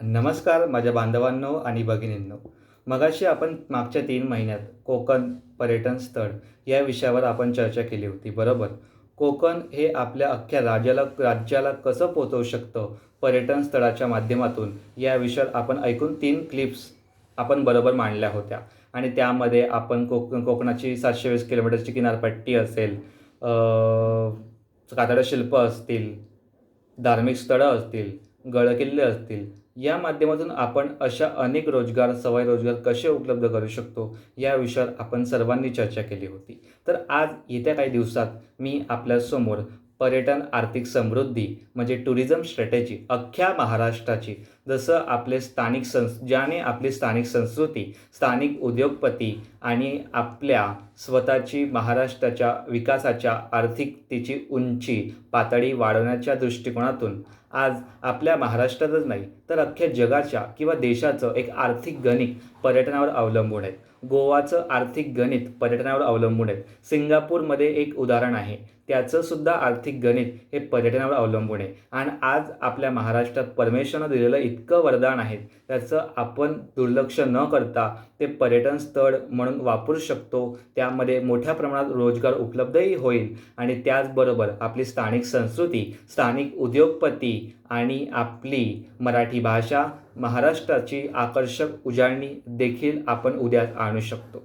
नमस्कार माझ्या बांधवांनो आणि भगिनींनो. मगाशी आपण मागच्या तीन महिन्यात कोकण पर्यटन स्थळ या विषयावर आपण चर्चा केली होती बरोबर? कोकण हे आपल्या अख्ख्या राज्याला राज्याला कसं पोचवू शकतं पर्यटन स्थळाच्या माध्यमातून या विषयावर आपण ऐकून तीन क्लिप्स आपण बरोबर मांडल्या होत्या. आणि त्यामध्ये आपण कोक कोकणाची सातशे वीस किलोमीटरची किनारपट्टी असेल कातडं शिल्प असतील धार्मिक स्थळं असतील गडकिल्ले असतील या माध्यमातून आपण अशा अनेक रोजगार सवय रोजगार कसे उपलब्ध करू शकतो या विषयावर आपण सर्वांनी चर्चा केली होती. तर आज येत्या काही दिवसात मी आपल्यासमोर पर्यटन आर्थिक समृद्धी म्हणजे टुरिझम स्ट्रॅटेजी अख्ख्या महाराष्ट्राची जसं आपले स्थानिक संस ज्याने आपली स्थानिक संस्कृती स्थानिक उद्योगपती आणि आपल्या स्वतःची महाराष्ट्राच्या विकासाच्या आर्थिकतेची उंची पातळी वाढवण्याच्या दृष्टिकोनातून आज आपल्या महाराष्ट्रातच नाही तर अख्ख्या जगाच्या किंवा देशाचं एक आर्थिक गणित पर्यटनावर अवलंबून आहे. गोवाचं आर्थिक गणित पर्यटनावर अवलंबून आहे. सिंगापूरमध्ये एक उदाहरण आहे. त्याचंसुद्धा आर्थिक गणित हे पर्यटनावर अवलंबून आहे. आणि आज आपल्या महाराष्ट्रात परमेश्वरनं दिलेलं इतकं इतकं वरदान आहे. त्याचं आपण दुर्लक्ष न करता ते पर्यटन स्थळ म्हणून वापरू शकतो. त्यामध्ये मोठ्या प्रमाणात रोजगार उपलब्धही होईल. आणि त्याचबरोबर आपली स्थानिक संस्कृती स्थानिक उद्योगपती आणि आपली मराठी भाषा महाराष्ट्राची आकर्षक उजाळणी देखील आपण उद्या आणू शकतो.